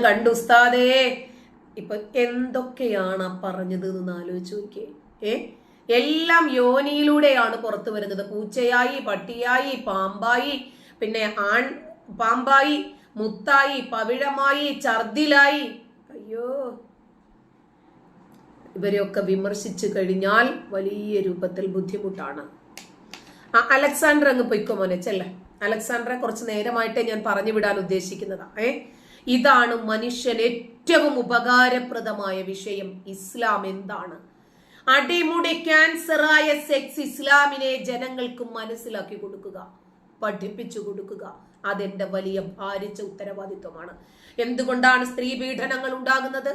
കണ്ടു ഉസ്താദേ. ഇപ്പൊ എന്തൊക്കെയാണ് പറഞ്ഞത് എന്ന് ആലോചിച്ച് നോക്കിയേ. ഏ? എല്ലാം യോനിയിലൂടെയാണ് പുറത്തു വരുന്നത്. പൂച്ചയായി പട്ടിയായി പാമ്പായി പിന്നെ ആൺ പാമ്പായി മുത്തായി പവിഴമായി ഛർദിലായി അയ്യോ. ഇവരെയൊക്കെ വിമർശിച്ചു കഴിഞ്ഞാൽ വലിയ രൂപത്തിൽ ബുദ്ധിമുട്ടാണ്. ആ അലക്സാണ്ടർ അങ്ങ് പൊയ്ക്കോ മോനെ ചെല്ലേ. അലക്സാണ്ടറെ കുറച്ച് നേരമായിട്ടേ ഞാൻ പറഞ്ഞു വിടാൻ ഉദ്ദേശിക്കുന്നതാ. ഏ? ഇതാണ് മനുഷ്യൻ ഏറ്റവും ഉപകാരപ്രദമായ വിഷയം. ഇസ്ലാം എന്താണ്? അടിമുടി ക്യാൻസറായ സെക്സ് ഇസ്ലാമിനെ ജനങ്ങൾക്ക് മനസ്സിലാക്കി കൊടുക്കുക പഠിപ്പിച്ചു കൊടുക്കുക. അതെന്റെ വലിയ ഭാരിച്ച ഉത്തരവാദിത്വമാണ്. എന്തുകൊണ്ടാണ് സ്ത്രീ പീഡനങ്ങൾ ഉണ്ടാകുന്നത്?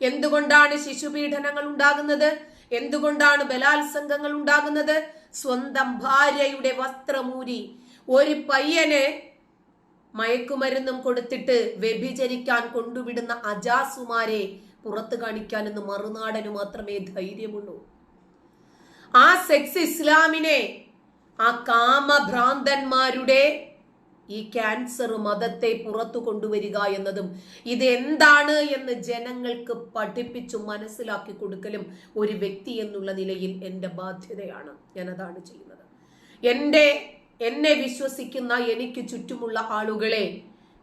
എന്തുകൊണ്ടാണ് ശിശുപീഡനങ്ങൾ ഉണ്ടാകുന്നത്? എന്തുകൊണ്ടാണ് ബലാത്സംഗങ്ങൾ ഉണ്ടാകുന്നത്? സ്വന്തം ഭാര്യയുടെ വസ്ത്രമൂരി ഒരു പയ്യന് മയക്കുമരുന്നും കൊടുത്തിട്ട് വ്യഭിചരിക്കാൻ കൊണ്ടുവിടുന്ന അജാസുമാരെ പുറത്തു കാണിക്കാൻ എന്ന് മറുനാടന് മാത്രമേ ധൈര്യമുള്ളൂ. ആ സെക്സ് ഇസ്ലാമിനെ ആ കാമഭ്രാന്തന്മാരുടെ ഈ ക്യാൻസർ മതത്തെ പുറത്തു കൊണ്ടുവരിക എന്നതും ഇത് എന്താണ് എന്ന് ജനങ്ങൾക്ക് പഠിപ്പിച്ചു മനസ്സിലാക്കി കൊടുക്കലും ഒരു വ്യക്തി എന്നുള്ള നിലയിൽ എന്റെ ബാധ്യതയാണ്. ഞാൻ അതാണ് ചെയ്യുന്നത്. എന്റെ എന്നെ വിശ്വസിക്കുന്ന എനിക്ക് ചുറ്റുമുള്ള ആളുകളെ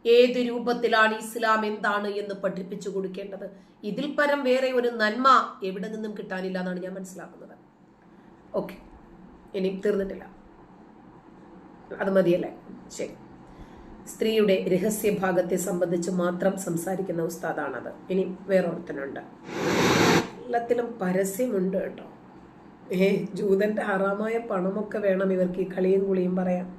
ഏത് രൂപത്തിലാണ് ഇസ്ലാം എന്താണ് എന്ന് പഠിപ്പിച്ചു കൊടുക്കേണ്ടത്? ഇതിൽ പരം വേറെ ഒരു നന്മ എവിടെ നിന്നും കിട്ടാനില്ല എന്നാണ് ഞാൻ മനസ്സിലാക്കുന്നത്. ഓക്കെ. ഇനി തീർന്നിട്ടില്ല. അത് മതിയല്ലേ? ശരി. സ്ത്രീയുടെ രഹസ്യ ഭാഗത്തെ സംബന്ധിച്ച് മാത്രം സംസാരിക്കുന്ന ഉസ്താദാണത്. ഇനി വേറൊരുത്തനുണ്ട്. എല്ലാത്തിലും പരസ്യമുണ്ട് കേട്ടോ. ഏ ജൂതന്റെ ഹറാമായ പണമൊക്കെ വേണം ഇവർക്ക്. ഈ കളിയും കുളിയും പറയാൻ.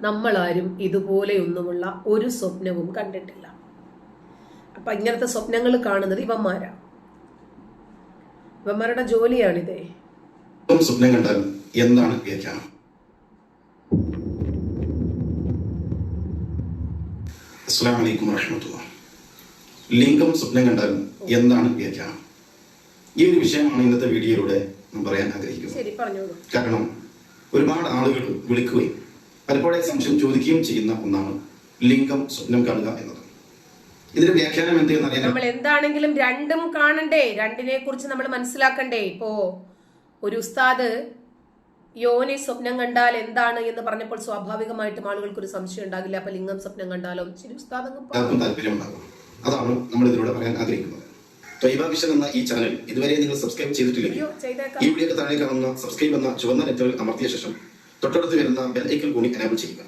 നമ്മളാരും ഇതുപോലെയൊന്നുമുള്ള ഒരു സ്വപ്നവും കണ്ടിട്ടില്ല. അപ്പൊ ഇങ്ങനത്തെ സ്വപ്നങ്ങൾ കാണുന്നത് ഇവന്മാരാ. ഇവന്മാരുടെ ജോലിയാണിതേ. സ്വപ്നം കണ്ടാൽ എന്താണ് വ്യാഖ്യാനം അസ്സാം വലൈക്കും ലിംഗം സ്വപ്നം കണ്ടാൽ എന്താണ് വ്യാഖ്യാനം ഈ ഒരു വിഷയമാണ് ഇന്നത്തെ വീഡിയോയിലൂടെ പറയാൻ ആഗ്രഹിക്കുന്നത് കാരണം ഒരുപാട് ആളുകൾ വിളിക്കുകയും പലപ്പോഴും സംശയം ചോദിക്കുകയും ചെയ്യുന്ന ഒന്നാണ് ലിംഗം സ്വപ്നം കാണുക എന്നത്. ഇതിന്റെ വ്യാഖ്യാനം എന്ത് എന്നറിയാൻ നമ്മൾ എന്താണെങ്കിലും രണ്ടും കാണണ്ടേ രണ്ടിനെ കുറിച്ച് നമ്മൾ മനസ്സിലാക്കണ്ടേ? ഇപ്പോ ഒരു ഉസ്താദ് യോനി സ്വപ്നം കണ്ടാൽ എന്താണ് എന്ന് പറഞ്ഞപ്പോൾ സ്വാഭാവികമായിട്ടും ആളുകൾക്ക് ഒരു സംശയം ഉണ്ടാകില്ല. അപ്പൊ ലിംഗം സ്വപ്നം കണ്ടാലോ? ശരി ഉസ്താദ് അതാണ് നമ്മൾ ഇതിലൂടെ പറയാൻ ആഗ്രഹിക്കുന്നത്. ത്വൈബ വിഷൻ എന്ന ഈ ചാനൽ ഇതുവരെ നിങ്ങൾ സബ്സ്ക്രൈബ് ചെയ്തിട്ടില്ലെങ്കിൽ ഈ വീഡിയോയുടെ താഴെ കാണുന്ന സബ്സ്ക്രൈബ് എന്ന ചുവന്ന നെറ്റുകൾ അമർത്തിയ ശേഷം തൊട്ടടുത്ത് വരുന്ന ബെൽ ഐക്കൺ കൂടി അനാബിൾ ചെയ്യുക.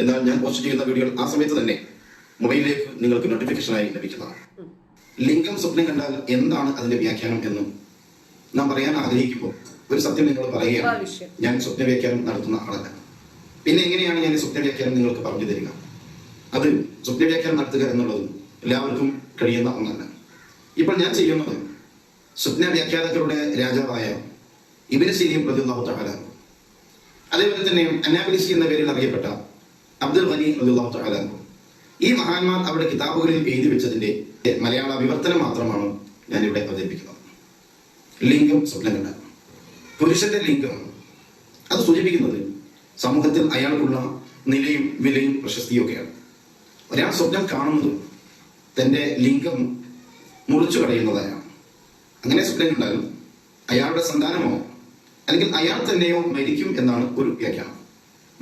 എന്നാൽ ഞാൻ പോസ്റ്റ് ചെയ്യുന്ന വീഡിയോകൾ ആ സമയത്ത് തന്നെ മൊബൈലിലേക്ക് നിങ്ങൾക്ക് നോട്ടിഫിക്കേഷനായി ലഭിക്കുന്നതാണ്. ലിംഗം സ്വപ്നം കണ്ടാൽ എന്താണ് അതിന്റെ വ്യാഖ്യാനം എന്നും നാം പറയാൻ ആഗ്രഹിക്കുമ്പോൾ ഒരു സത്യം നിങ്ങൾ പറയുകയാണ്. ഞാൻ സ്വപ്ന വ്യാഖ്യാനം നടത്തുന്ന ആളല്ല. പിന്നെ എങ്ങനെയാണ് ഞാൻ സ്വപ്ന വ്യാഖ്യാനം നിങ്ങൾക്ക് പറഞ്ഞു തരിക? അത് സ്വപ്ന വ്യാഖ്യാനം നടത്തുക എന്നുള്ളത് എല്ലാവർക്കും കഴിയുന്ന ഒന്നല്ല. ഇപ്പോൾ ഞാൻ ചെയ്യുന്നത് സ്വപ്ന വ്യാഖ്യാതാക്കളുടെ രാജാവായ ഇബിന് സീരിയം പ്രതിള്ളാഹു തആല അതേപോലെ തന്നെ അന്നാബിലിസി എന്ന പേരിൽ അറിയപ്പെട്ട അബ്ദുൽ ഖനി പ്രതിള്ളാഹു തആല ഈ മഹാന്മാർ അവരുടെ കിതാബുകളിൽ എഴുതി വെച്ചതിന്റെ മലയാള വിവർത്തനം മാത്രമാണ് ഞാൻ ഇവിടെ അവതരിപ്പിക്കുന്നത്. ലിംഗം സ്വപ്നം കണ്ട പുരുഷന്റെ ലിംഗം. അത് സൂചിപ്പിക്കുന്നത് സമൂഹത്തിൽ അയാൾക്കുള്ള നിലയും വിലയും പ്രശസ്തിയും ഒക്കെയാണ്. ഒരാൾ സ്വപ്നം കാണുന്നത് തന്റെ ലിംഗം മുറിച്ചു കളയുന്നതായാണ് അങ്ങനെ സ്വപ്നം കണ്ടാൽ അയാളുടെ സന്താനമോ അല്ലെങ്കിൽ അയാൾ തന്നെയോ മരിക്കും എന്നാണ് ഒരു വ്യാഖ്യാനം.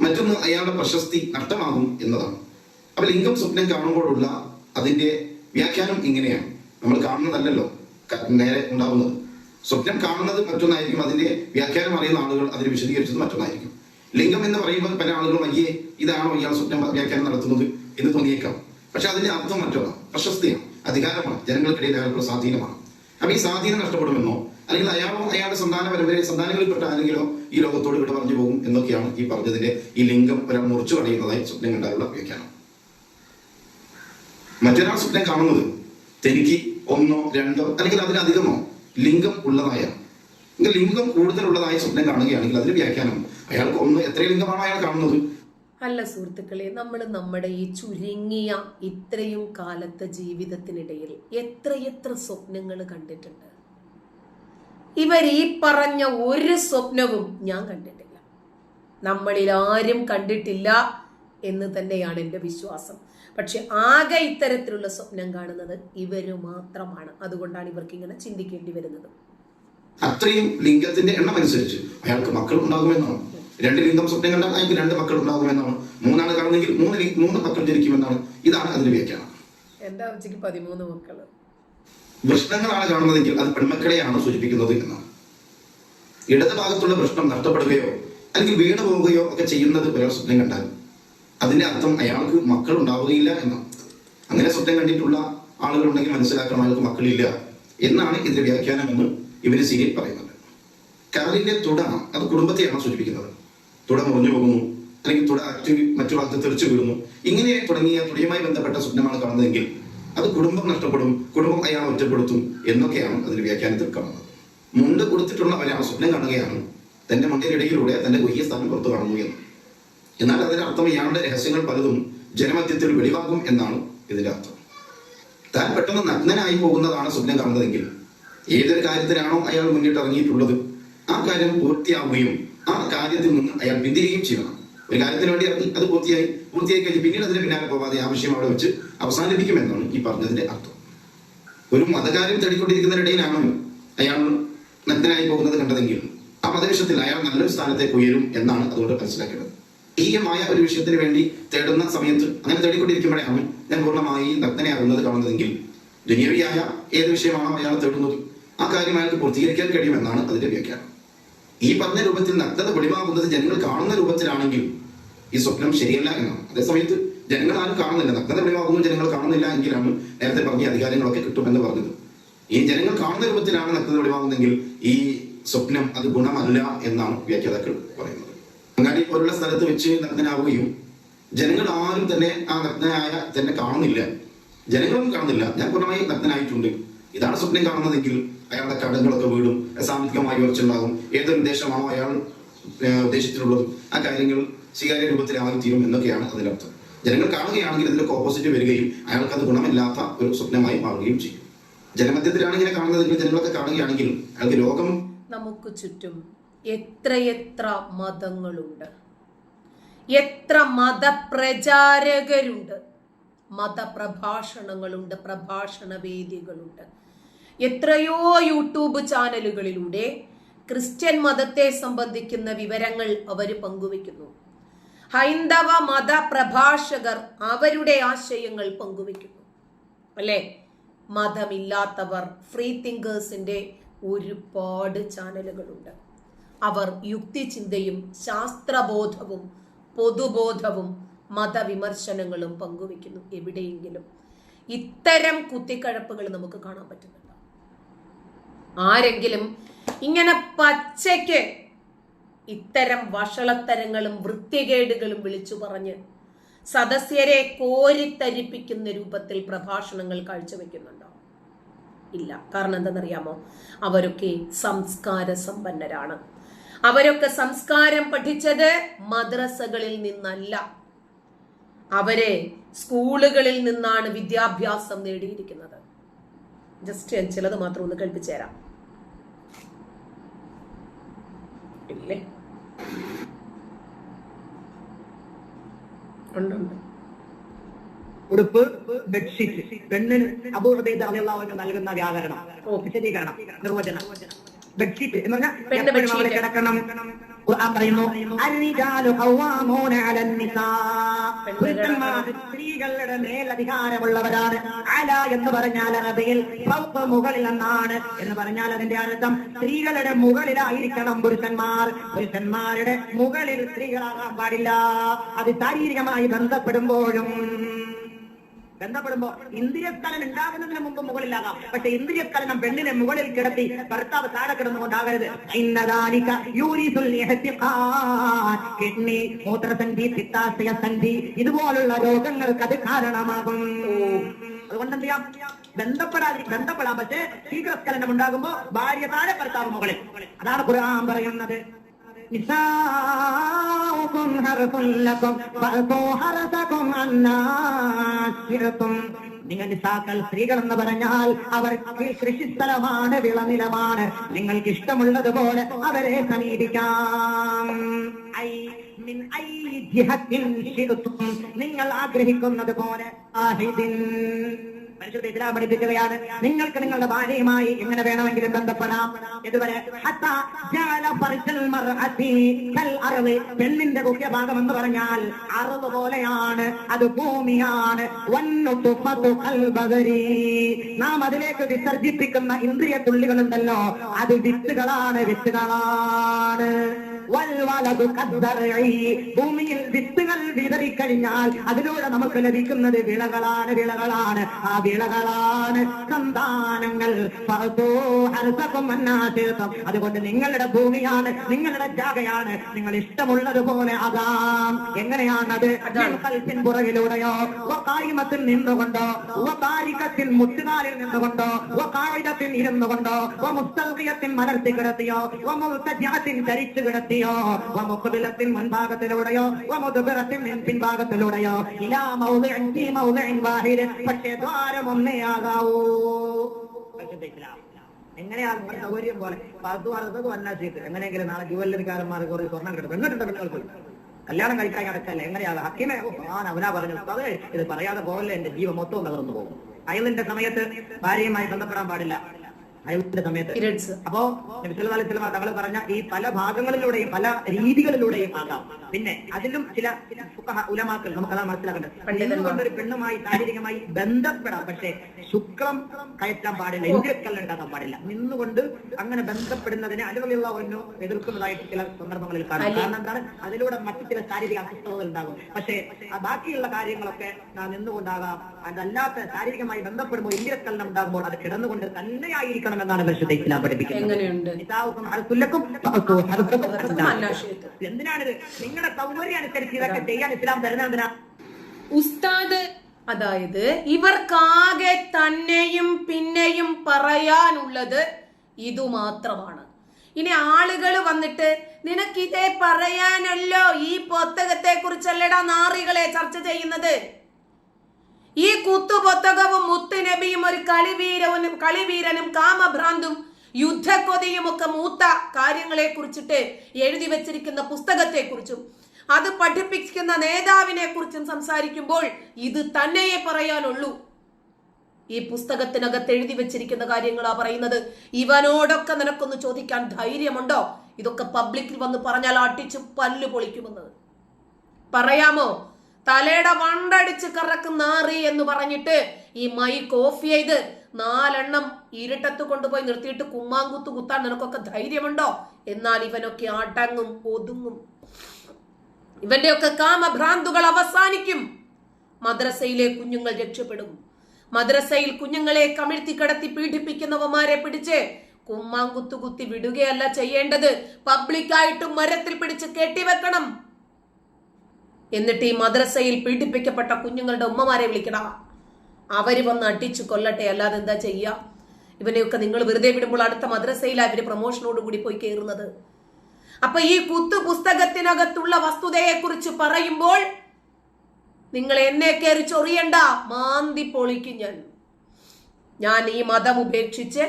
മറ്റൊന്ന് അയാളുടെ പ്രശസ്തി നഷ്ടമാകും എന്നതാണ്. അപ്പൊ ലിംഗം സ്വപ്നം കാണുമ്പോഴുള്ള അതിന്റെ വ്യാഖ്യാനം ഇങ്ങനെയാണ്. നമ്മൾ കാണുന്നതല്ലല്ലോ നേരെ ഉണ്ടാവുന്നത്. സ്വപ്നം കാണുന്നത് മറ്റൊന്നായിരിക്കും. അതിന്റെ വ്യാഖ്യാനം അറിയുന്ന ആളുകൾ അതിന് വിശദീകരിച്ചത് മറ്റൊന്നായിരിക്കും. ലിംഗം എന്ന് പറയുമ്പോൾ പല ആളുകളും അയ്യേ ഇതാണോ ഇയാൾ സ്വപ്നം വ്യാഖ്യാനം നടത്തുന്നത് എന്ന് തോന്നിയേക്കാം. പക്ഷെ അതിന്റെ അർത്ഥം മറ്റൊന്നാണ് പ്രശസ്തിയാണ്. അധികാരമാണ് ജനങ്ങൾക്കിടയിൽ അയാൾക്കുള്ള സ്വാധീനമാണ്. അപ്പൊ ഈ സ്വാധീനം നഷ്ടപ്പെടുമെന്നോ അല്ലെങ്കിൽ അയാളോ അയാളുടെ സന്താന പരമ്പരയിൽ സന്താനങ്ങളിൽപ്പെട്ട ആരെങ്കിലോ ഈ ലോകത്തോട് വിട പറഞ്ഞു പോകും എന്നൊക്കെയാണ് ഈ പറഞ്ഞതിന്റെ ഈ ലിംഗം ഒരാൾ മുറിച്ചു കളയുന്നതായി സ്വപ്നം കണ്ടാലുള്ള വ്യാഖ്യാനം. മറ്റൊരാൾ സ്വപ്നം കാണുന്നത് തനിക്ക് ഒന്നോ രണ്ടോ അല്ലെങ്കിൽ അതിലധികമോ ലിംഗം ഉള്ളതായ ലിംഗം കൂടുതലുള്ളതായ സ്വപ്നം കാണുകയാണെങ്കിൽ അതിന് വ്യാഖ്യാനം. അയാൾക്ക് ഒന്ന് എത്ര ലിംഗമാണ് അയാൾ കാണുന്നത്. അല്ല സുഹൃത്തുക്കളെ നമ്മൾ നമ്മുടെ ഈ ചുരുങ്ങിയ ഇത്രയും കാലത്തെ ജീവിതത്തിനിടയിൽ എത്രയെത്ര സ്വപ്നങ്ങൾ കണ്ടിട്ടുണ്ട്? ഇവർ ഈ പറഞ്ഞ ഒരു സ്വപ്നവും ഞാൻ കണ്ടിട്ടില്ല. നമ്മളിൽ ആരും കണ്ടിട്ടില്ല എന്ന് തന്നെയാണ് എന്റെ വിശ്വാസം. പക്ഷെ ആകെ ഇത്തരത്തിലുള്ള സ്വപ്നം കാണുന്നത് ഇവർ മാത്രമാണ്. അതുകൊണ്ടാണ് ഇവർക്ക് ഇങ്ങനെ ചിന്തിക്കേണ്ടി വരുന്നത്. അത്രയും ലിംഗത്തിന്റെ എണ്ണം അനുസരിച്ച് അയാൾക്ക് മക്കൾ ഉണ്ടാകുമെന്നാണ്. രണ്ട് ലിംഗം സ്വപ്നം കണ്ടാൽ അയാൾക്ക് രണ്ട് മക്കൾ ഉണ്ടാകുമെന്നാണ് മൂന്നാണ് കാണുന്നെങ്കിൽ മൂന്ന് മൂന്ന് മക്കൾ ജനിക്കുമെന്നാണ്. ഇതാണ് അതിന്റെ വ്യാഖ്യാനം. എന്റെ അമ്മച്ചിക്ക് പതിമൂന്ന് മക്കൾ? വൃഷ്ണങ്ങളാണ് കാണുന്നതെങ്കിൽ അത് പെൺമക്കളെയാണ് സൂചിപ്പിക്കുന്നത് എന്നാണ്. ഇടത് ഭാഗത്തുള്ള വൃഷ്ണം നഷ്ടപ്പെടുകയോ അല്ലെങ്കിൽ വീണ് പോവുകയോ ഒക്കെ ചെയ്യുന്നത് ഒരാൾ സ്വപ്നം കണ്ടാൽ അതിന്റെ അർത്ഥം അയാൾക്ക് മക്കൾ ഉണ്ടാവുകയില്ല എന്നാണ്. അങ്ങനെ സ്വപ്നം കണ്ടിട്ടുള്ള ആളുകളുണ്ടെങ്കിൽ മനസ്സിലാക്കണം അയാൾക്ക് മക്കളില്ല എന്നാണ് ഇതിന്റെ വ്യാഖ്യാനം എന്ന് ഇവർ സീരിയൽ പറയുന്നത്. കാലിന്റെ തുട അത് കുടുംബത്തെയാണ് സൂചിപ്പിക്കുന്നത്. തുട മുറിഞ്ഞു പോകുന്നു. അല്ലെങ്കിൽ തുട മറ്റു ഭാഗത്ത് തെറിച്ചു വീഴുന്നു. ഇങ്ങനെ തുടങ്ങിയ തുടയുമായി ബന്ധപ്പെട്ട സ്വപ്നമാണ് കാണുന്നതെങ്കിൽ അത് കുടുംബം നഷ്ടപ്പെടും. കുടുംബം അയാൾ ഒറ്റപ്പെടുത്തും എന്നൊക്കെയാണ് അതിന് വ്യാഖ്യാനത്തിൽ കാണുന്നത്. മുണ്ട് കൊടുത്തിട്ടുള്ള ഒരാൾ സ്വപ്നം കാണുകയാണ് തന്റെ മണ്ടിലിടയിലൂടെ തന്റെ ഗുഹ്യ സ്ഥാനം പുറത്തു കാണുന്നു എന്ന്. എന്നാൽ അതിന്റെ അർത്ഥം ഇയാളുടെ രഹസ്യങ്ങൾ പലതും ജനമധ്യത്തിൽ വെളിവാകും എന്നാണ് ഇതിന്റെ അർത്ഥം. താൻ പെട്ടെന്ന് നഗ്നനായി പോകുന്നതാണ് സ്വപ്നം കാണുന്നതെങ്കിൽ ഏതൊരു കാര്യത്തിലാണോ അയാൾ മുന്നിട്ട് ഇറങ്ങിയിട്ടുള്ളത് ആ കാര്യം പൂർത്തിയാവുകയും ആ കാര്യത്തിൽ നിന്ന് അയാൾ പിന്തിരിയുകയും ചെയ്യണം ഒരു കാര്യത്തിന് വേണ്ടി ഇറങ്ങി അത് പൂർത്തിയായി പൂർത്തിയായി കഴിഞ്ഞ് പിന്നീട് അതിന് പിന്നാലെ പോവാതെ ആവശ്യം അവിടെ വെച്ച് അവസാനിപ്പിക്കുമെന്നാണ് ഈ പറഞ്ഞതിന്റെ അർത്ഥം. ഒരു മതകാര്യം തേടിക്കൊണ്ടിരിക്കുന്നതിനിടയിലാണ് അയാൾ നഗ്നായി പോകുന്നത് കണ്ടതെങ്കിൽ ആ പ്രദേശത്തിൽ അയാൾ നല്ലൊരു സ്ഥാനത്തേക്ക് ഉയരും എന്നാണ് അതുകൊണ്ട് മനസ്സിലാക്കേണ്ടത്. ഈയമായ ഒരു വിഷയത്തിന് വേണ്ടി തേടുന്ന സമയത്ത് അങ്ങനെ തേടിക്കൊണ്ടിരിക്കുമ്പോഴാണ് ഞാൻ പൂർണമായി നഗ്നയാകുന്നത് കാണുന്നതെങ്കിൽ ദുനിയവിയായ ഏത് വിഷയമാണോ അയാൾ തേടുന്നത് ആ കാര്യം അയാൾക്ക് പൂർത്തീകരിക്കാൻ കഴിയുമെന്നാണ് അതിന്റെ വ്യാഖ്യാനം. ഈ പറഞ്ഞ രൂപത്തിൽ നഗ്നത വെളിവാകുന്നത് ജനങ്ങൾ കാണുന്ന രൂപത്തിലാണെങ്കിൽ ഈ സ്വപ്നം ശരിയല്ല എന്നാണ് അതേസമയത്ത് ജനങ്ങൾ ആരും കാണുന്നില്ല. നഗ്നത വെളിവാകുന്നു ജനങ്ങൾ കാണുന്നില്ല എങ്കിലാണ് നേരത്തെ പറഞ്ഞ അധികാരങ്ങളൊക്കെ കിട്ടുമെന്ന് പറഞ്ഞത്. ഈ ജനങ്ങൾ കാണുന്ന രൂപത്തിലാണ് നഗ്നത വെളിവാകുന്നതെങ്കിൽ ഈ സ്വപ്നം അത് ഗുണമല്ല എന്നാണ് വ്യാഖ്യാതാക്കൾ പറയുന്നത്. അങ്ങാടി പോലുള്ള സ്ഥലത്ത് വെച്ച് നഗ്നനാവുകയും ജനങ്ങൾ ആരും തന്നെ ആ നഗ്നനായ തന്നെ കാണുന്നില്ല. ജനങ്ങളും കാണുന്നില്ല. ഞാൻ പൂർണമായി നഗ്നനായിട്ടുണ്ട്. ഇതാണ് സ്വപ്നം കാണുന്നതെങ്കിൽ അയാളുടെ കടങ്ങളൊക്കെ വീടും സാമ്പത്തികമായി ഉയർച്ചുണ്ടാകും ഏതൊരു ഉദ്ദേശമാണോ അയാൾ ഉദ്ദേശത്തിലുള്ളത് ആ കാര്യങ്ങൾ സ്വീകാര്യ രൂപത്തിലാകും തീരും എന്നൊക്കെയാണ് അതിനർത്ഥം ജനങ്ങൾ കാണുകയാണെങ്കിൽ ഇതിലൊക്കെ ഓപ്പോസിറ്റ് വരികയും അയാൾക്ക് അത് ഗുണമില്ലാത്ത ഒരു സ്വപ്നമായി മാറുകയും ചെയ്യും. ജനമധ്യത്തിലാണ് ഇങ്ങനെ കാണുന്നതെങ്കിൽ ജനങ്ങളൊക്കെ കാണുകയാണെങ്കിൽ അയാൾക്ക് രോഗം നമുക്ക് ചുറ്റും എത്രയെത്ര മതങ്ങളുണ്ട്. എത്ര മതപ്രചാരകരുണ്ട്. മതപ്രഭാഷണങ്ങളുണ്ട് പ്രഭാഷണ വേദികളുണ്ട് എത്രയോ യൂട്യൂബ് ചാനലുകളിലൂടെ ക്രിസ്ത്യൻ മതത്തെ സംബന്ധിക്കുന്ന വിവരങ്ങൾ അവർ പങ്കുവെക്കുന്നു ഹൈന്ദവ മത പ്രഭാഷകർ അവരുടെ ആശയങ്ങൾ പങ്കുവെക്കുന്നു അല്ലേ? മതമില്ലാത്തവർ ഫ്രീ തിങ്കേഴ്സിന്റെ ഒരുപാട് ചാനലുകളുണ്ട്. അവർ യുക്തിചിന്തയും ശാസ്ത്രബോധവും പൊതുബോധവും മതവിമർശനങ്ങളും പങ്കുവെക്കുന്നു എവിടെയെങ്കിലും. ഇത്തരം കുത്തിക്കഴപ്പുകൾ നമുക്ക് കാണാൻ പറ്റുന്നുണ്ട്. ആരെങ്കിലും ഇങ്ങനെ പച്ചയ്ക്ക് ഇത്തരം വഷളത്തരങ്ങളും വൃത്തികേടുകളും വിളിച്ചു പറഞ്ഞ് സദസ്യരെ കോരിത്തരിപ്പിക്കുന്ന രൂപത്തിൽ പ്രഭാഷണങ്ങൾ കാഴ്ചവെക്കുന്നുണ്ടോ? ഇല്ല. കാരണം എന്തെന്നറിയാമോ അവരൊക്കെ സംസ്കാര സമ്പന്നരാണ്. അവരൊക്കെ സംസ്കാരം പഠിച്ചത് മദ്രസകളിൽ നിന്നല്ല. അവരെ സ്കൂളുകളിൽ നിന്നാണ് വിദ്യാഭ്യാസം നേടിയിരിക്കുന്നത്. ജസ്റ്റ് ഞാൻ ചിലത് മാത്രം ഒന്ന് കേൾപ്പിച്ചേരാം ഇല്ലേ? ഉണ്ടുണ്ട് ഉടുപ്പ് ബെഡ്ഷീറ്റ് പെണ്ണിന് അപൂർവതയിൽ അറിയാവുന്ന നൽകുന്ന വ്യാകരണം. വിശദീകരണം നിർവചനം. ബെഡ്ഷീറ്റ് എന്ന് പറഞ്ഞാൽ. കിടക്കണം. ഖുർആൻ പറയുന്നു സ്ത്രീകളുടെ മേൽ അധികാരമുള്ളവരാണ് അല എന്ന് പറഞ്ഞാൽ അറബിയിൽ മുകളിൽ എന്നാണ് എന്ന് പറഞ്ഞാൽ അതിന്റെ അർത്ഥം സ്ത്രീകളുടെ മുകളിലായിരിക്കണം പുരുഷന്മാർ. പുരുഷന്മാരുടെ മുകളിൽ സ്ത്രീകളാകാൻ പാടില്ല. അത് ശാരീരികമായി ബന്ധപ്പെടുമ്പോഴും ബന്ധപ്പെടുമ്പോ ഇന്ദ്രിയസ്ഖലനം ഉണ്ടാകുന്നതിന് മുമ്പ് മുകളിലാകാം. പക്ഷെ ഇന്ദ്രിയസ്ഖലനം പെണ്ണിനെ മുകളിൽ കിടത്തി ഭർത്താവ് താഴെ കിടന്നുകൊണ്ടാകരുത്. കിഡ്നി മൂത്രസന്ധി പിത്താശയ സന്ധി ഇതുപോലുള്ള രോഗങ്ങൾക്ക് അത് കാരണമാകും. അതുകൊണ്ട് എന്ത് ചെയ്യാം? ബന്ധപ്പെടാം പക്ഷേ ശീഘ്രസ്ഖലനം ഉണ്ടാകുമ്പോ ഭാര്യ താഴെ ഭർത്താവ് മുകളിൽ. അതാണ് ഖുർആൻ പറയുന്നത്. نساؤكم حرث لكم فأتوا حرثكم أنا شئتم നിങ്ങൾ നിസാക്കൾ സ്ത്രീകൾ എന്ന് പറഞ്ഞാൽ അവർ കൃഷിസ്ഥലമാണ് വിളനിലമാണ് നിങ്ങൾക്ക് ഇഷ്ടമുള്ളതുപോലെ അവരെ സമീപിക്കാം ഐ മിൻ ഐ ജിഹത്തിൻ ശിഅ്തും. നിങ്ങൾ ആഗ്രഹിക്കുന്നത് പോലെ ആഹിദിൻ പരിശുദ്ധ ഇസ്ലാം പഠിപ്പിക്കുകയാണ്. നിങ്ങൾക്ക് നിങ്ങളുടെ ഭാര്യയുമായി എങ്ങനെ വേണമെങ്കിലും ബന്ധപ്പെടാം. ഇതുവരെ പെണ്ണിന്റെ മുഖ്യഭാഗം എന്ന് പറഞ്ഞാൽ അറുത് പോലെയാണ് അത് ഭൂമിയാണ്. നാം അതിലേക്ക് വിസർജിപ്പിക്കുന്ന ഇന്ദ്രിയ തുള്ളികളുണ്ടല്ലോ അത് വിത്തുകളാണ് വിത്തുകളാണ്. വൽവലതു കദ്ദർഇ. ഭൂമിയിൽ വിത്തുകൾ വിതറിക്കഴിഞ്ഞാൽ അതിലൂടെ നമുക്ക് ലഭിക്കുന്നത് വിളകളാണ് വിളകളാണ്. ആ വിളകളാണ് സന്താനങ്ങൾ. അതുകൊണ്ട് നിങ്ങളുടെ ഭൂമിയാണ് നിങ്ങളുടെ ജാഗയാണ്. നിങ്ങൾ ഇഷ്ടമുള്ളതുപോലെ ആകാം. എങ്ങനെയാണത്? കൽപ്പിൻ പുറകിലൂടെയോ? കായിമത്തിൽ നിന്നുകൊണ്ടോ? കാരികത്തിൽ മുത്തുകാലിൽ നിന്നുകൊണ്ടോ? കായികത്തിൽ ഇരുന്നുകൊണ്ടോ? കൊണ്ടോ മുസ്തൽക്കിയത്തിൽ മലർത്തി കിടത്തിയോ? മുത്തജ്ഞാത്തിൽ ധരിച്ചു കിടത്തിയോ വമുഖബിലത്തിൻ മുൻഭാഗത്തിലൂടെയോ? മുതുബിറത്തിൽ പിൻഭാഗത്തിലൂടെയോ? ഇലാ മൗദിഇൻ ഫീ മൗദിഇൻ വാഹിദ്. പക്ഷേ ദ്വാരം ഒന്നേ ആകാവൂ. എങ്ങനെയാണ് നിങ്ങളുടെ സൗകര്യം പോലെ? പത്ത് വർഷത്ത് വന്നാശീട്ട് എങ്ങനെയെങ്കിലും നാളെ ജുവല്ലറിക്കാരന്മാർ കുറെ സ്വർണം കിട്ടും എന്നിട്ടുണ്ട് കല്യാണം കഴിക്കാൻ കിടക്കല്ലേ? എങ്ങനെയാണ്? ഹക്കിമെ ഞാൻ അവനാ പറഞ്ഞു. അതെ ഇത് പറയാതെ പോകല്ലേ? എന്റെ ജീവൻ മൊത്തം തകർന്നു പോകും. അയലിന്റെ സമയത്ത് ഭാര്യയുമായി ബന്ധപ്പെടാൻ പാടില്ല. അയലിന്റെ സമയത്ത്. അപ്പോ തങ്ങൾ പറഞ്ഞ ഈ പല ഭാഗങ്ങളിലൂടെയും പല രീതികളിലൂടെയും ആകാം. പിന്നെ അതിലും ചില ഉലമാക്കൾ നമുക്കതാ മനസ്സിലാക്കേണ്ടത്. ഒരു പെണ്ണുമായി ശാരീരികമായി ബന്ധപ്പെടാം? പക്ഷേ ശുക്ലം കയറ്റാൻ പാടില്ല ഇന്ത്യക്കല്ല് ഉണ്ടാക്കാൻ പാടില്ല. നിന്നുകൊണ്ട് അങ്ങനെ ബന്ധപ്പെടുന്നതിനെ അനുമതിയുള്ള ഒന്നോ എതിർക്കുന്നതായിട്ട് ചില സന്ദർഭങ്ങളിൽ കാണാം. കാരണം എന്താണ്? അതിലൂടെ മറ്റു ചില ശാരീരിക അസ്വസ്ഥതകൾ ഉണ്ടാകും. പക്ഷേ ആ ബാക്കിയുള്ള കാര്യങ്ങളൊക്കെ നിന്നുകൊണ്ടാകാം. അതല്ലാത്ത ശാരീരികമായി ബന്ധപ്പെടുമ്പോൾ ഇന്ദ്രക്കല്ലം ഉണ്ടാകുമ്പോൾ അത് കിടന്നുകൊണ്ട് തന്നെയായിരിക്കണം എന്നാണ് പരിശുദ്ധ ഇസ്ലാം പഠിപ്പിക്കുന്നത്. എന്തിനാണിത്? നിങ്ങളുടെ സൗകര്യം അനുസരിച്ച് ഇതൊക്കെ ചെയ്യാൻ ഇസ്ലാം ഉസ്താദ് അതായത് ഇവർക്കാകെ തന്നെയും പിന്നെയും പറയാനുള്ളത് ഇതു മാത്രമാണ് ഇനി ആളുകൾ വന്നിട്ട് നിനക്കിതേ പറയാനല്ലോ ഈ പുസ്തകത്തെ കുറിച്ചല്ലടാ നാറികളെ ചർച്ച ചെയ്യുന്നത്? ഈ കുത്തുപൊത്തകവും മുത്തുനബിയും ഒരു കളിവീരവനും കളിവീരനും കാമഭ്രാന്തും യുദ്ധക്കൊതിയും ഒക്കെ മൂത്ത കാര്യങ്ങളെ കുറിച്ചിട്ട് എഴുതി വെച്ചിരിക്കുന്ന പുസ്തകത്തെ കുറിച്ചും അത് പഠിപ്പിക്കുന്ന നേതാവിനെ കുറിച്ചും സംസാരിക്കുമ്പോൾ ഇത് തന്നെയേ പറയാനുള്ളൂ. ഈ പുസ്തകത്തിനകത്ത് എഴുതി വെച്ചിരിക്കുന്ന കാര്യങ്ങളാ പറയുന്നത്. ഇവനോടൊക്കെ നിനക്കൊന്ന് ചോദിക്കാൻ ധൈര്യമുണ്ടോ? ഇതൊക്കെ പബ്ലിക്കിൽ വന്ന് പറഞ്ഞാൽ അടിച്ച് പല്ല് പൊളിക്കുമെന്നത് പറയാമോ? തലയുടെ വണ്ടടിച്ച് കറക്ക് നാറി എന്ന് പറഞ്ഞിട്ട് ഈ മൈക്ക് ഓഫ് ചെയ്ത് നാലെണ്ണം ഇരുട്ടത്ത് കൊണ്ടുപോയി നിർത്തിയിട്ട് കുമ്മാങ്കുത്ത് കുത്താൻ നിനക്കൊക്കെ ധൈര്യമുണ്ടോ? എന്നാൽ ഇവനൊക്കെ അടങ്ങും ഒതുങ്ങും. ഇവന്റെയൊക്കെ കാമഭ്രാന്തുകൾ അവസാനിക്കും. മദ്രസയിലെ കുഞ്ഞുങ്ങൾ രക്ഷപ്പെടും. മദ്രസയിൽ കുഞ്ഞുങ്ങളെ കമിഴ്ത്തി കടത്തി പീഡിപ്പിക്കുന്നവന്മാരെ പിടിച്ച് കുമ്മാങ്കുത്തു കുത്തി വിടുകയല്ല ചെയ്യേണ്ടത്. പബ്ലിക്കായിട്ടും മരത്തിൽ പിടിച്ച് കെട്ടിവെക്കണം. എന്നിട്ട് ഈ മദ്രസയിൽ പീഡിപ്പിക്കപ്പെട്ട കുഞ്ഞുങ്ങളുടെ ഉമ്മമാരെ വിളിക്കടാ. അവർ വന്ന് അടിച്ചു കൊല്ലട്ടെ അല്ലാതെ എന്താ ചെയ്യുക ഇവനെയൊക്കെ നിങ്ങൾ വെറുതെ വിടുമ്പോൾ അടുത്ത മദ്രസയിലാണ് ഇവർ പ്രൊമോഷനോട് കൂടി പോയി കയറുന്നത്. അപ്പൊ ഈ കുത്തു പുസ്തകത്തിനകത്തുള്ള വസ്തുതയെ കുറിച്ച് പറയുമ്പോൾ നിങ്ങൾ എന്നെ കയറി ചൊറിയണ്ട മാന്തി പൊളിക്കും ഞാൻ. ഞാൻ ഈ മതം ഉപേക്ഷിച്ച്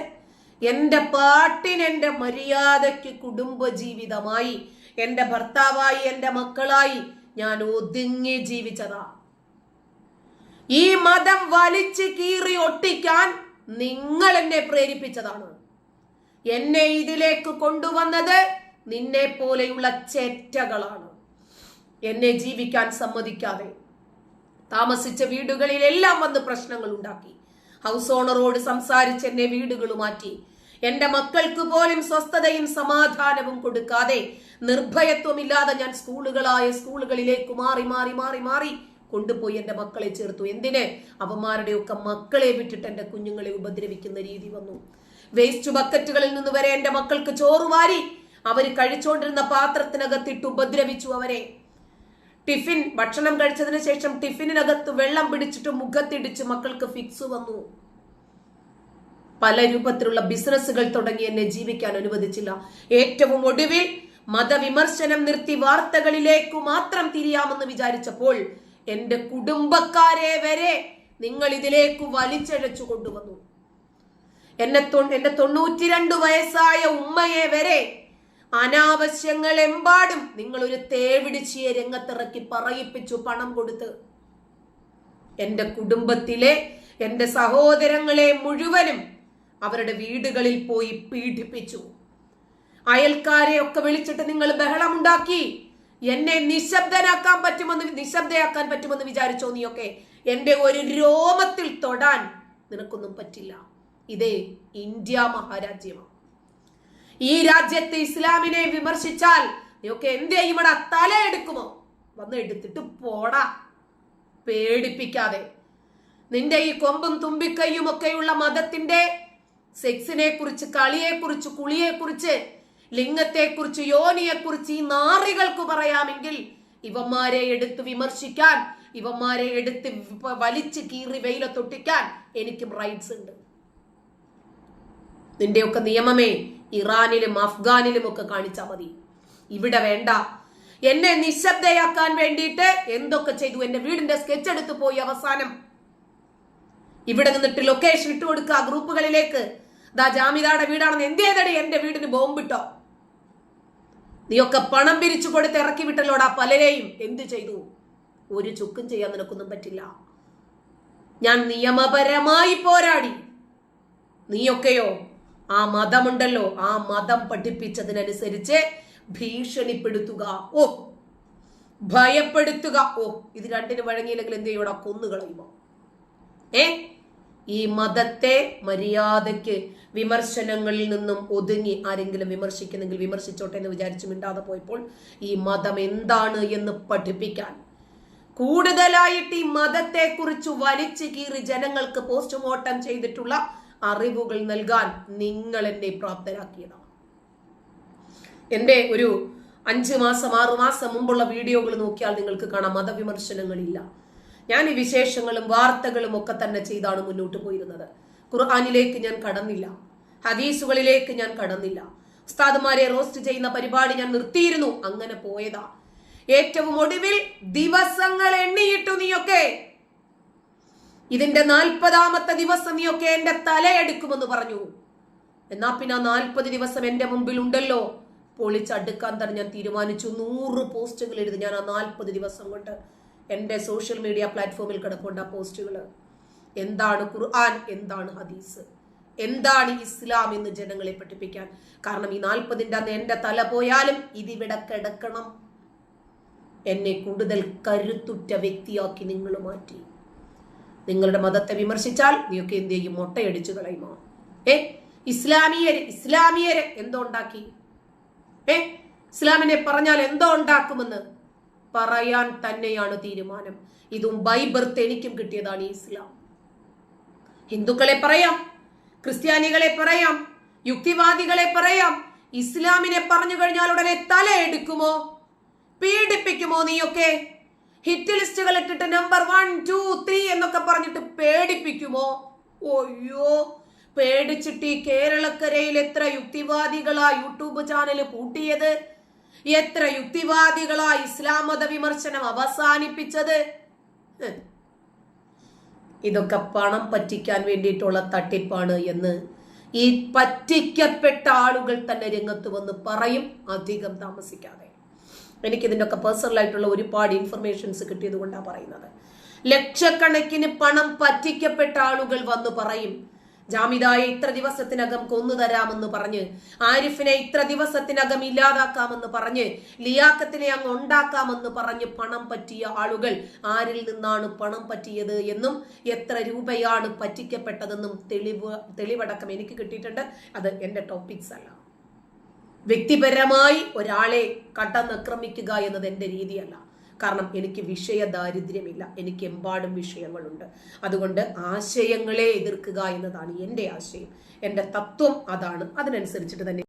എന്റെ പാട്ടിന് മര്യാദയ്ക്ക് കുടുംബ ജീവിതമായി എന്റെ ഭർത്താവായി എന്റെ മക്കളായി ഞാൻ ഒതുങ്ങി ജീവിച്ചതാ. ഈ മതം വലിച്ചു കീറി ഒട്ടിക്കാൻ നിങ്ങൾ എന്നെ പ്രേരിപ്പിച്ചതാണ്. എന്നെ ഇതിലേക്ക് കൊണ്ടുവന്നത് നിന്നെ പോലെയുള്ള ചേറ്റകളാണ്. എന്നെ ജീവിക്കാൻ സമ്മതിക്കാതെ താമസിച്ച വീടുകളിലെല്ലാം വന്ന് പ്രശ്നങ്ങൾ ഉണ്ടാക്കി. ഹൗസ് ഓണറോട് സംസാരിച്ച് എന്നെ വീടുകൾ മാറ്റി. എന്റെ മക്കൾക്ക് പോലും സ്വസ്ഥതയും സമാധാനവും കൊടുക്കാതെ നിർഭയത്വമില്ലാതെ ഞാൻ സ്കൂളുകളായ സ്കൂളുകളിലേക്ക് മാറി മാറി മാറി മാറി കൊണ്ടുപോയി എന്റെ മക്കളെ ചേർത്തു. എന്തിന്? അവന്മാരുടെയൊക്കെ മക്കളെ വിട്ടിട്ട് എന്റെ കുഞ്ഞുങ്ങളെ ഉപദ്രവിക്കുന്ന രീതി വന്നു. വേസ്റ്റ് ബക്കറ്റുകളിൽ നിന്ന് വരെ എന്റെ മക്കൾക്ക് ചോറ് വാരി അവർ കഴിച്ചുകൊണ്ടിരുന്ന പാത്രത്തിനകത്തിട്ട് ഉപദ്രവിച്ചു അവരെ. ടിഫിൻ ഭക്ഷണം കഴിച്ചതിന് ശേഷം ടിഫിനകത്ത് വെള്ളം പിടിച്ചിട്ട് മുഖത്തിടിച്ച് മക്കൾക്ക് ഫിക്സ് വന്നു. പല രൂപത്തിലുള്ള ബിസിനസ്സുകൾ തുടങ്ങി എന്നെ ജീവിക്കാൻ അനുവദിച്ചില്ല. ഏറ്റവും ഒടുവിൽ മതവിമർശനം നിർത്തി വാർത്തകളിലേക്ക് മാത്രം തിരിയാമെന്ന് വിചാരിച്ചപ്പോൾ എന്റെ കുടുംബക്കാരെ വരെ നിങ്ങൾ ഇതിലേക്ക് വലിച്ചഴച്ചു കൊണ്ടുവന്നു. എന്നെ എന്റെ തൊണ്ണൂറ്റിരണ്ട് വയസ്സായ ഉമ്മയെ വരെ അനാവശ്യങ്ങൾ എമ്പാടും നിങ്ങൾ ഒരു തേവിടിച്ചിയെ രംഗത്തിറക്കി പറയിപ്പിച്ചു പണം കൊടുത്ത്. എന്റെ കുടുംബത്തിലെ എന്റെ സഹോദരങ്ങളെ മുഴുവനും അവരുടെ വീടുകളിൽ പോയി പീഡിപ്പിച്ചു. അയൽക്കാരെ ഒക്കെ വിളിച്ചിട്ട് നിങ്ങൾ ബഹളമുണ്ടാക്കി. എന്നെ നിശബ്ദനാക്കാൻ പറ്റുമെന്ന് നിശബ്ദയാക്കാൻ പറ്റുമെന്ന് വിചാരിച്ചോ നീയൊക്കെ? എന്റെ ഒരു രോമത്തിൽ തൊടാൻ നിനക്കൊന്നും പറ്റില്ല. ഇതേ ഇന്ത്യ മഹാരാജ്യമാണ് ഈ രാജ്യത്തെ ഇസ്ലാമിനെ വിമർശിച്ചാൽ നീയൊക്കെ എന്തേ ഇവിടെ തല എടുക്കുമോ വന്ന് എടുത്തിട്ട് പോടാ. പേടിപ്പിക്കാതെ. നിന്റെ ഈ കൊമ്പും തുമ്പിക്കൈയും ഒക്കെയുള്ള മതത്തിന്റെ സെക്സിനെ കുറിച്ച് കളിയെ കുറിച്ച് കുളിയെ കുറിച്ച് ലിംഗത്തെ കുറിച്ച് യോനിയെ കുറിച്ച് ഈ നാറികൾക്ക് പറയാമെങ്കിൽ ഇവന്മാരെ എടുത്ത് വിമർശിക്കാൻ ഇവന്മാരെ എടുത്ത് വലിച്ച് കീറി വെയിലത്തൊട്ടിക്കാൻ എനിക്കും റൈറ്റ്സ് ഉണ്ട്. നിന്റെയൊക്കെ നിയമമേ ഇറാനിലും അഫ്ഗാനിലും ഒക്കെ കാണിച്ചാൽ മതി. ഇവിടെ വേണ്ട. എന്നെ നിശബ്ദയാക്കാൻ വേണ്ടിയിട്ട് എന്തൊക്കെ ചെയ്തു? എന്റെ വീടിന്റെ സ്കെച്ച് എടുത്തു പോയി അവസാനം. ഇവിടെ നിന്നിട്ട് ലൊക്കേഷൻ ഇട്ട് കൊടുക്കുക. ഗ്രൂപ്പുകളിലേക്ക് ദാ ജാമിതാടെ വീടാണെന്ന് എന്തേതടി എന്റെ വീടിന് ബോംബിട്ടോ? നീയൊക്കെ പണം പിരിച്ചു കൊടുത്ത് ഇറക്കി വിട്ടല്ലോടാ പലരെയും. എന്ത് ചെയ്തു? ഒരു ചുക്കും ചെയ്യാൻ നിനക്കൊന്നും പറ്റില്ല. ഞാൻ നിയമപരമായി പോരാടി. നീയൊക്കെയോ ആ മതമുണ്ടല്ലോ ആ മതം പഠിപ്പിച്ചതിനനുസരിച്ച് ഭീഷണിപ്പെടുത്തുക. ഓ ഭയപ്പെടുത്തുക. ഓ ഇത് രണ്ടിന് വഴങ്ങിയില്ലെങ്കിൽ എന്ത് ചെയ്യൂടാ കൊന്നുകളയുമോ? ഏ? ഈ മതത്തെ മര്യാദയ്ക്ക് വിമർശനങ്ങളിൽ നിന്നും ഒതുങ്ങി ആരെങ്കിലും വിമർശിക്കുന്നെങ്കിൽ വിമർശിച്ചോട്ടെ എന്ന് വിചാരിച്ചു മിണ്ടാതെ പോയപ്പോൾ ഈ മതം എന്താണ് എന്ന് പഠിപ്പിക്കാൻ. കൂടുതലായിട്ട് ഈ മതത്തെ കുറിച്ച് വലിച്ചു കീറി ജനങ്ങൾക്ക് പോസ്റ്റ്മോർട്ടം ചെയ്തിട്ടുള്ള അറിവുകൾ നൽകാൻ നിങ്ങൾ എന്നെ പ്രാപ്തരാക്കിയതാണ്. എന്റെ ഒരു അഞ്ച് മാസം ആറു മാസം മുമ്പുള്ള വീഡിയോകൾ നോക്കിയാൽ നിങ്ങൾക്ക് കാണാം. മതവിമർശനങ്ങളില്ല. ഞാൻ ഈ വിശേഷങ്ങളും വാർത്തകളും ഒക്കെ തന്നെ ചെയ്താണ് മുന്നോട്ട് പോയിരുന്നത്. ഖുർആാനിലേക്ക് ഞാൻ കടന്നില്ല. ഹദീസുകളിലേക്ക് ഞാൻ കടന്നില്ല. ഉസ്താദുമാരെ റോസ്റ്റ് ചെയ്യുന്ന പരിപാടി ഞാൻ നിർത്തിയിരുന്നു. അങ്ങനെ പോയതാ. ഏറ്റവും ഒടുവിൽ ദിവസങ്ങൾ എണ്ണിയിട്ടു നീയൊക്കെ. ഇതിന്റെ നാൽപ്പതാമത്തെ ദിവസം നീയൊക്കെ എന്റെ തലയെടുക്കുമെന്ന് പറഞ്ഞു. എന്നാ പിന്നെ നാൽപ്പത് ദിവസം എന്റെ മുമ്പിൽ ഉണ്ടല്ലോ. പൊളിച്ചടുക്കാൻ തന്നെ ഞാൻ തീരുമാനിച്ചു. നൂറ് പോസ്റ്റുകൾ എഴുതി ഞാൻ ആ നാൽപ്പത് ദിവസം കൊണ്ട് എന്റെ സോഷ്യൽ മീഡിയ പ്ലാറ്റ്ഫോമിൽ കിടക്കേണ്ട പോസ്റ്റുകൾ എന്താണ് ഖുർആൻ? എന്താണ് ഹദീസ്? എന്താണ് ഇസ്ലാം എന്ന് ജനങ്ങളെ പഠിപ്പിക്കാൻ? കാരണം ഈ നാൽപ്പതിന്റെ അന്ന് എന്റെ തല പോയാലും ഇതിവിടെ കിടക്കണം. എന്നെ കൂടുതൽ കരുത്തുറ്റ വ്യക്തിയാക്കി നിങ്ങൾ മാറ്റി. നിങ്ങളുടെ മതത്തെ വിമർശിച്ചാൽ നീയൊക്കെ എന്ത് ചെയ്യും? മുട്ടയടിച്ചു കളയുമോ ഏ? ഇസ്ലാമിയര് ഇസ്ലാമിയരെ എന്തോ ഉണ്ടാക്കി? ഏ? ഇസ്ലാമിനെ പറഞ്ഞാൽ എന്തോ ഉണ്ടാക്കുമെന്ന്? പറയാൻ തന്നെയാണ് തീരുമാനം. ഇതും ബൈ ബർത്ത് എനിക്കും കിട്ടിയതാണ് ഇസ്ലാം. ഹിന്ദുക്കളെ പറയാം ക്രിസ്ത്യാനികളെ പറയാം യുക്തിവാദികളെ പറയാം ഇസ്ലാമിനെ പറഞ്ഞു കഴിഞ്ഞാൽ ഉടനെ തല എടുക്കുമോ? പീഡിപ്പിക്കുമോ നീയൊക്കെ? ഹിറ്റ് ലിസ്റ്റുകൾ ഇട്ടിട്ട് നമ്പർ വൺ ടു ത്രീ എന്നൊക്കെ പറഞ്ഞിട്ട് പേടിപ്പിക്കുമോ? ഒയ്യോ പേടിച്ചിട്ട് ഈ കേരളക്കരയിൽ എത്ര യുക്തിവാദികളാ യൂട്യൂബ് ചാനൽ പൂട്ടിയത്? എത്ര യുക്തിവാദികളാ ഇസ്ലാം മത വിമർശനം അവസാനിപ്പിച്ചത്. ഇതൊക്കെ പണം പറ്റിക്കാൻ വേണ്ടിയിട്ടുള്ള തട്ടിപ്പാണ് എന്ന് ഈ പറ്റിക്കപ്പെട്ട ആളുകൾ തന്നെ രംഗത്ത് വന്ന് പറയും അധികം താമസിക്കാതെ. എനിക്ക് ഇതിന്റെ ഒക്കെ പേഴ്സണൽ ആയിട്ടുള്ള ഒരുപാട് ഇൻഫർമേഷൻസ് കിട്ടിയത് കൊണ്ടാണ് പറയുന്നത്. ലക്ഷക്കണക്കിന് പണം പറ്റിക്കപ്പെട്ട ആളുകൾ വന്ന് പറയും ജാമിദായെ ഇത്ര ദിവസത്തിനകം കൊന്നു തരാമെന്ന് പറഞ്ഞ് ആരിഫിനെ ഇത്ര ദിവസത്തിനകം ഇല്ലാതാക്കാമെന്ന് പറഞ്ഞ് ലിയാക്കത്തിനെ അങ്ങ് ഉണ്ടാക്കാമെന്ന് പറഞ്ഞ് പണം പറ്റിയ ആളുകൾ ആരിൽ നിന്നാണ് പണം പറ്റിയത് എന്നും എത്ര രൂപയാണ് പറ്റിക്കപ്പെട്ടതെന്നും തെളിവ് തെളിവടക്കം എനിക്ക് കിട്ടിയിട്ടുണ്ട്. അത് എന്റെ ടോപ്പിക്സ് അല്ല. വ്യക്തിപരമായി ഒരാളെ കടന്നാക്രമിക്കുക എന്നത് എന്റെ രീതിയല്ല. കാരണം എനിക്ക് വിഷയ ദാരിദ്ര്യമില്ല. എനിക്ക് എമ്പാടും വിഷയങ്ങളുണ്ട്. അതുകൊണ്ട് ആശയങ്ങളെ എതിർക്കുക എന്നതാണ് എന്റെ ആശയം. എന്റെ തത്വം അതാണ്. അതിനനുസരിച്ചിട്ട് തന്നെ